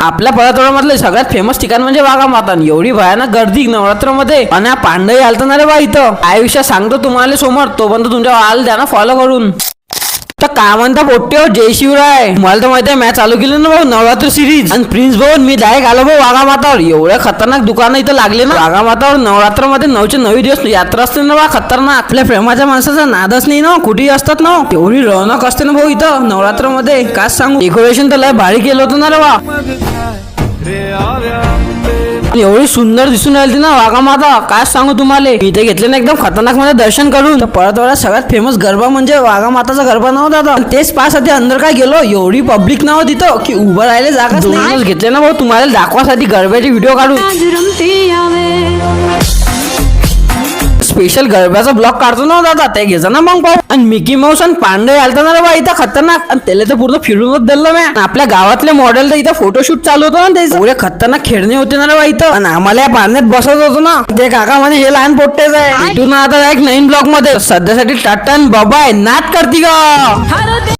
आपल्या परतवाड्यामधले सगळ्यात फेमस ठिकाण म्हणजे वाघा माता एवढी भयानक गर्दी नवरात्रमध्ये. आणि पांढरी पांडई आलता ना रे बा इथं. आयुष्यात सांगतो तुम्हाला समोर तो पण तुमच्या आल द्या ना फॉलो करून. तर काय म्हणता पोट्टे हो जय शिवराय. मला तर माहिती आहे मॅच चालू केली ना भाऊ नवरात्र सिरीज आणि प्रिन्स भाऊ मी डायरेक्ट आलो भाऊ वाघा मातावर. एवढ्या खतरनाक दुकानं इथं लागले ना. वाघा मातावर नवरात्रमध्ये नऊचे नऊ दिवस यात्रा असते ना बा खतरनाक. आपल्या प्रेमाच्या माणसाचा नादच नाही ना कुठेही असतात ना. तेवढी रौनक असते ना भाऊ इथं नवरात्रमध्ये. काय सांगू? डेकोरेशन तर लय भारी केलं होतं ना रे वा. एवढी सुंदर दिसून राहिली ना वाघा माता काय सांगू तुम्हाला? मी इथे घेतले ना एकदम खतरनाकमध्ये दर्शन करून. परतवाड्यात सगळ्यात फेमस गरबा म्हणजे वाघा माताचा गरबा नव्हता दादा. आणि तेच पासाठी अंदर काय गेलो? एवढी पब्लिक नाव तिथं की उभं राहिले जागाच नाही. घेतले ना भाऊ तुम्हाला दाखवासाठी गरब्याचे व्हिडिओ यावे. स्पेशल गळब्याचा ब्लॉक काढतो ना दादा ते घेजा ना मग पाहू आणि मिकी माऊस आणि पांडे आलता ना रे बा इथं खतरनाक. आणि त्याला तर पूर्ण फिरूनच दिलं मी आपल्या गावातले मॉडेल तर इथं फोटोशूट चालू होतो ना त्याचं. एवढे खतरनाक खेळणे होते ना रे बा इथं. आणि आम्हाला या पाण्यात बसत होतो ना. ते काका म्हणे हे लहान पोट्टेच आहे. इथून आता एक नवीन ब्लॉकमध्ये. सध्यासाठी टाटा आणि बाबाय नाच करती का